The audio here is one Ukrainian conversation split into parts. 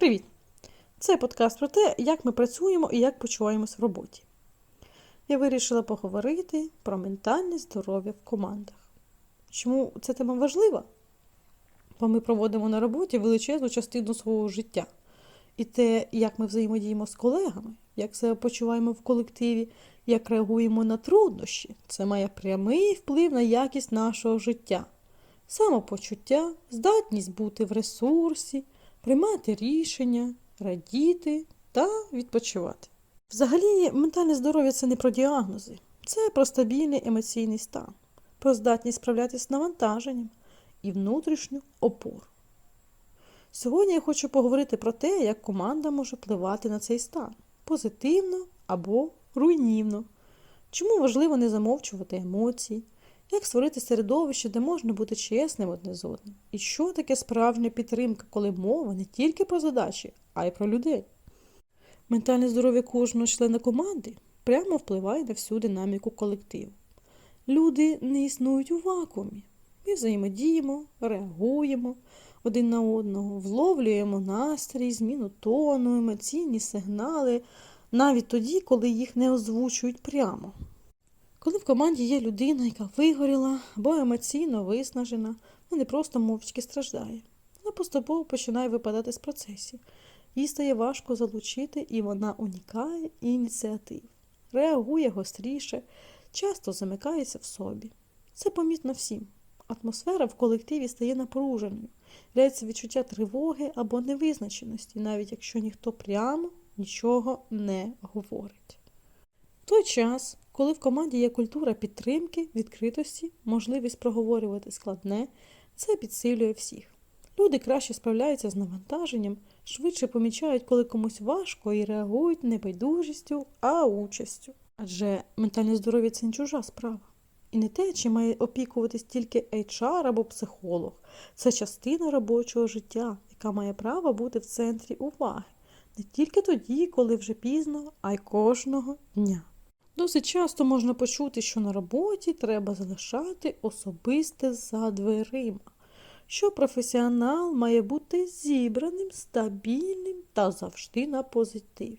Привіт! Це подкаст про те, як ми працюємо і як почуваємось в роботі. Я вирішила поговорити про ментальне здоров'я в командах. Чому ця тема важлива? Бо ми проводимо на роботі величезну частину свого життя. І те, як ми взаємодіємо з колегами, як себе почуваємо в колективі, як реагуємо на труднощі, це має прямий вплив на якість нашого життя, самопочуття, здатність бути в ресурсі, приймати рішення, радіти та відпочивати. Взагалі, ментальне здоров'я це не про діагнози, це про стабільний емоційний стан, про здатність справлятися з навантаженням і внутрішню опору. Сьогодні я хочу поговорити про те, як команда може впливати на цей стан позитивно або руйнівно. Чому важливо не замовчувати емоції, як створити середовище, де можна бути чесним одне з одним? І що таке справжня підтримка, коли мова не тільки про задачі, а й про людей? Ментальне здоров'я кожного члена команди прямо впливає на всю динаміку колективу. Люди не існують у вакуумі. Ми взаємодіємо, реагуємо один на одного, вловлюємо настрій, зміну тону, емоційні сигнали, навіть тоді, коли їх не озвучують прямо. Коли в команді є людина, яка вигоріла або емоційно виснажена, вона не просто мовчки страждає. Вона поступово починає випадати з процесів. Їй стає важко залучити, і вона унікає ініціатив, реагує гостріше, часто замикається в собі. Це помітно всім. Атмосфера в колективі стає напруженою, з'являється відчуття тривоги або невизначеності, навіть якщо ніхто прямо нічого не говорить. Той час, коли в команді є культура підтримки, відкритості, можливість проговорювати складне, це підсилює всіх. Люди краще справляються з навантаженням, швидше помічають, коли комусь важко і реагують не байдужістю, а участю. Адже ментальне здоров'я це не чужа справа. І не те, чи має опікуватись тільки HR або психолог. Це частина робочого життя, яка має право бути в центрі уваги. Не тільки тоді, коли вже пізно, а й кожного дня. Досить часто можна почути, що на роботі треба залишати особисте за дверима, що професіонал має бути зібраним, стабільним та завжди на позитиві.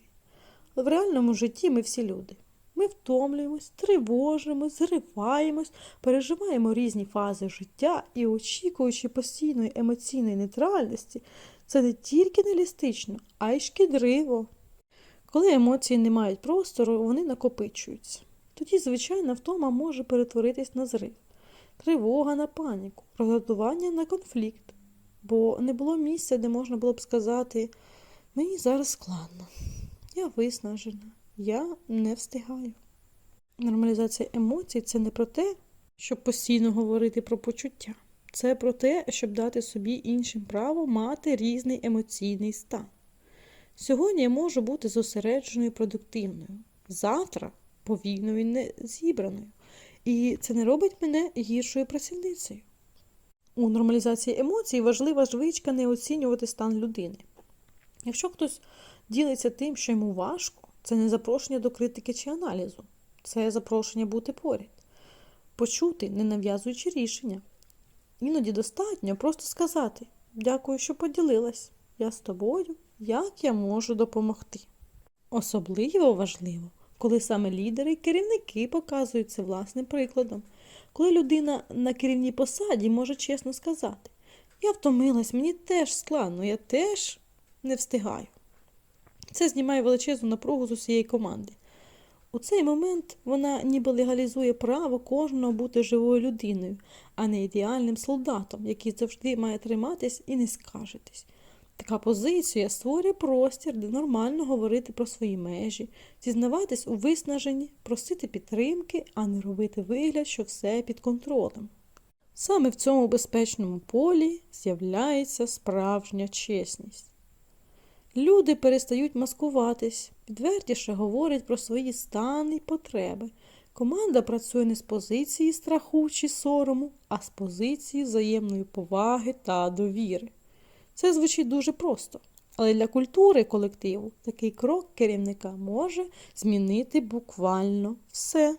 В реальному житті ми всі люди. Ми втомлюємось, тривожимось, зриваємось, переживаємо різні фази життя і, очікуючи постійної емоційної нейтральності, це не тільки нереалістично, а й шкідливо. Коли емоції не мають простору, вони накопичуються. Тоді, звичайна втома може перетворитись на зрив, тривога на паніку, розгадування на конфлікт, бо не було місця, де можна було б сказати мені зараз складно, я виснажена, я не встигаю. Нормалізація емоцій це не про те, щоб постійно говорити про почуття. Це про те, щоб дати собі іншим право мати різний емоційний стан. Сьогодні я можу бути зосередженою і продуктивною, завтра повільною і незібраною. І це не робить мене гіршою працівницею. У нормалізації емоцій важлива звичка не оцінювати стан людини. Якщо хтось ділиться тим, що йому важко, це не запрошення до критики чи аналізу, це запрошення бути поряд, почути, не нав'язуючи рішення. Іноді достатньо просто сказати дякую, що поділилась. Я з тобою, як я можу допомогти. Особливо важливо, коли саме лідери і керівники показують це власним прикладом. Коли людина на керівній посаді може чесно сказати, я втомилась, мені теж складно, я теж не встигаю. Це знімає величезну напругу з усієї команди. У цей момент вона ніби легалізує право кожного бути живою людиною, а не ідеальним солдатом, який завжди має триматись і не скажетись. Така позиція створює простір, де нормально говорити про свої межі, зізнаватись у виснаженні, просити підтримки, а не робити вигляд, що все під контролем. Саме в цьому безпечному полі з'являється справжня чесність. Люди перестають маскуватись, відвертіше говорять про свої стани й потреби. Команда працює не з позиції страху чи сорому, а з позиції взаємної поваги та довіри. Це звучить дуже просто, але для культури колективу такий крок керівника може змінити буквально все.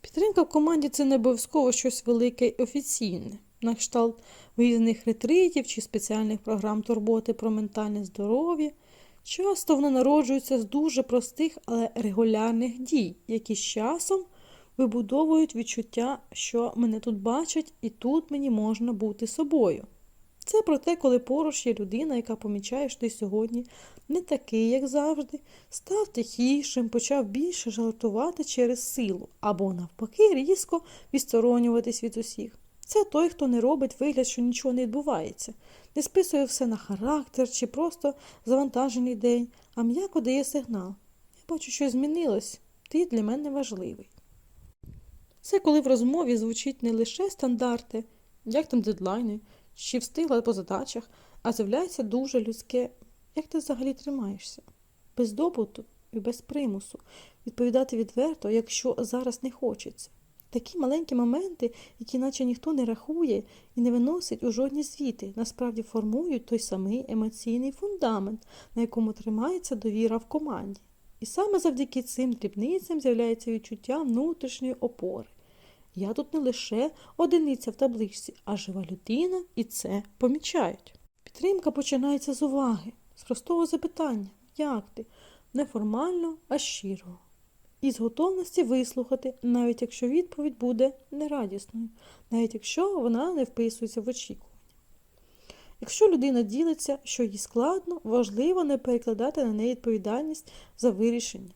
Підтримка в команді це не обов'язково щось велике й офіційне, на кшталт виїзних ретритів чи спеціальних програм турботи про ментальне здоров'я. Часто воно народжується з дуже простих, але регулярних дій, які з часом вибудовують відчуття, що мене тут бачать і тут мені можна бути собою. Це про те, коли поруч є людина, яка помічає, що ти сьогодні не такий, як завжди, став тихішим, почав більше жартувати через силу, або, навпаки, різко відсторонюватись від усіх. Це той, хто не робить вигляд, що нічого не відбувається, не списує все на характер чи просто завантажений день, а м'яко дає сигнал. Я бачу, що змінилось, ти для мене важливий. Це коли в розмові звучить не лише стандарти, як там дедлайни, чи встигла по задачах, а з'являється дуже людське, як ти взагалі тримаєшся, без добуту і без примусу, відповідати відверто, якщо зараз не хочеться. Такі маленькі моменти, які наче ніхто не рахує і не виносить у жодні звіти, насправді формують той самий емоційний фундамент, на якому тримається довіра в команді. І саме завдяки цим дрібницям з'являється відчуття внутрішньої опори. Я тут не лише одиниця в табличці, а жива людина, і це помічають. Підтримка починається з уваги, з простого запитання як ти? Неформально, а щиро. І з готовності вислухати, навіть якщо відповідь буде нерадісною, навіть якщо вона не вписується в очікування. Якщо людина ділиться, що їй складно, важливо не перекладати на неї відповідальність за вирішення.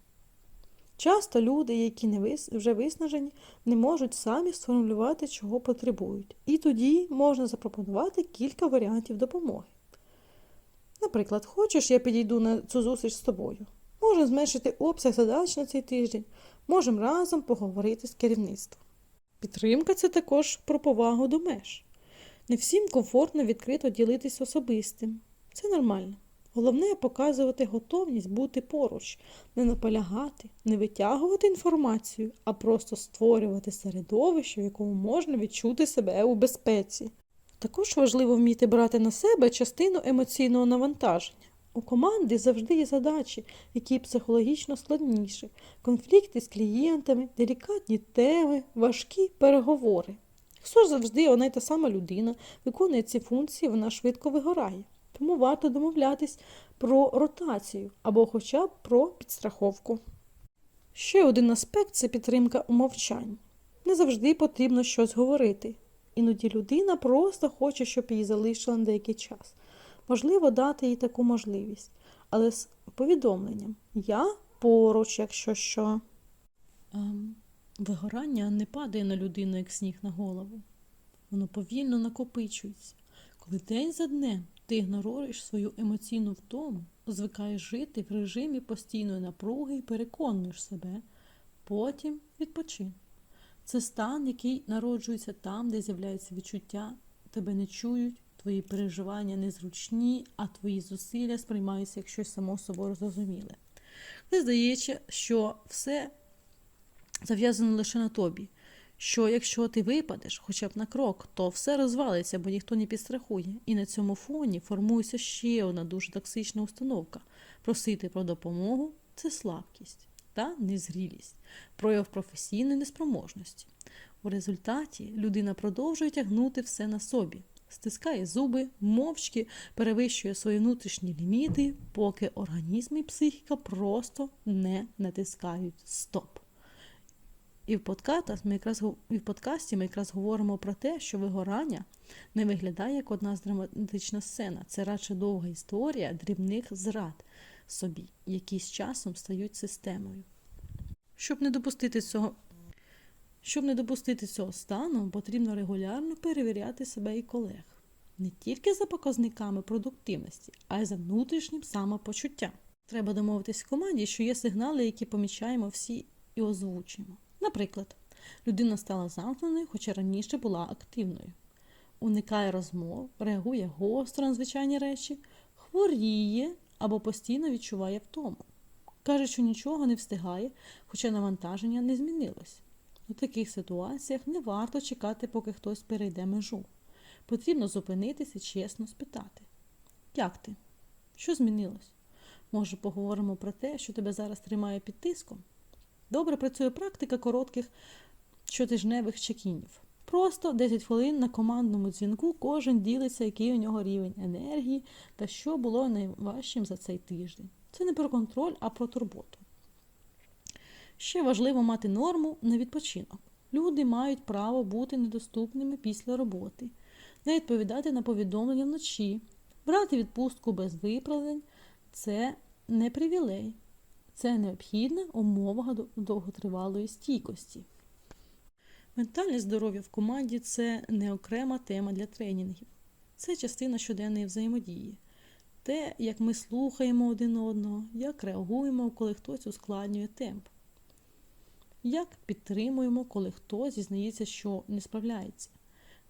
Часто люди, які не вже виснажені, не можуть самі сформулювати, чого потребують, і тоді можна запропонувати кілька варіантів допомоги. Наприклад, хочеш, я підійду на цю зустріч з тобою. Можемо зменшити обсяг задач на цей тиждень, можемо разом поговорити з керівництвом. Підтримка це також про повагу до меж. Не всім комфортно відкрито ділитись особистим. Це нормально. Головне показувати готовність бути поруч, не наполягати, не витягувати інформацію, а просто створювати середовище, в якому можна відчути себе у безпеці. Також важливо вміти брати на себе частину емоційного навантаження. У команди завжди є задачі, які психологічно складніші, конфлікти з клієнтами, делікатні теми, важкі переговори. Якщо завжди одна й та сама людина виконує ці функції, вона швидко вигорає. Тому варто домовлятись про ротацію або хоча б про підстраховку. Ще один аспект це підтримка у мовчанні. Не завжди потрібно щось говорити. Іноді людина просто хоче, щоб її залишили на деякий час. Можливо, дати їй таку можливість, але з повідомленням я поруч, якщо що. Ем, вигорання не падає на людину, як сніг на голову. Воно повільно накопичується. Коли день за днем ти ігноруєш свою емоційну втому, звикаєш жити в режимі постійної напруги і переконуєш себе, потім відпочин. Це стан, який народжується там, де з'являється відчуття, тебе не чують, твої переживання незручні, а твої зусилля сприймаються як щось само собою зрозуміле. Не здається, що все зав'язано лише на тобі. Що якщо ти випадеш хоча б на крок, то все розвалиться, бо ніхто не підстрахує. І на цьому фоні формується ще одна дуже токсична установка. Просити про допомогу це слабкість та незрілість, прояв професійної неспроможності. У результаті людина продовжує тягнути все на собі, стискає зуби, мовчки перевищує свої внутрішні ліміти, поки організм і психіка просто не натискають стоп. І в, подкастах ми якраз, і в подкасті ми якраз говоримо про те, що вигорання не виглядає як одна з драматична сцена. Це радше довга історія дрібних зрад собі, які з часом стають системою. Щоб не допустити цього, щоб не допустити цього стану, потрібно регулярно перевіряти себе і колег. Не тільки за показниками продуктивності, а й за внутрішнім самопочуттям. Треба домовитись в команді, що є сигнали, які помічаємо всі і озвучуємо. Наприклад, людина стала замкненою, хоча раніше була активною, уникає розмов, реагує гостро на звичайні речі, хворіє або постійно відчуває втому. Каже, що нічого не встигає, хоча навантаження не змінилось. У таких ситуаціях не варто чекати, поки хтось перейде межу. Потрібно зупинитися і чесно спитати: Як ти? Що змінилось? Може, поговоримо про те, що тебе зараз тримає під тиском? Добре працює практика коротких щотижневих чекінів. Просто 10 хвилин на командному дзвінку кожен ділиться, який у нього рівень енергії та що було найважчим за цей тиждень. Це не про контроль, а про турботу. Ще важливо мати норму на відпочинок. Люди мають право бути недоступними після роботи, не відповідати на повідомлення вночі, брати відпустку без виправдань це не привілей, це необхідна умова довготривалої стійкості. Ментальне здоров'я в команді це не окрема тема для тренінгів, це частина щоденної взаємодії. Те, як ми слухаємо один одного, як реагуємо, коли хтось ускладнює темп, як підтримуємо, коли хтось зізнається, що не справляється.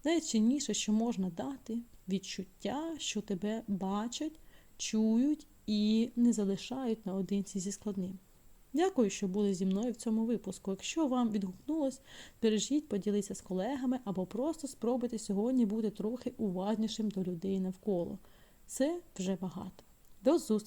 Найцінніше, що можна дати, відчуття, що тебе бачать, чують і не залишають наодинці зі складним. Дякую, що були зі мною в цьому випуску. Якщо вам відгукнулось, бережіть, поділіться з колегами або просто спробуйте сьогодні бути трохи уважнішим до людей навколо. Це вже багато. До зустрічі!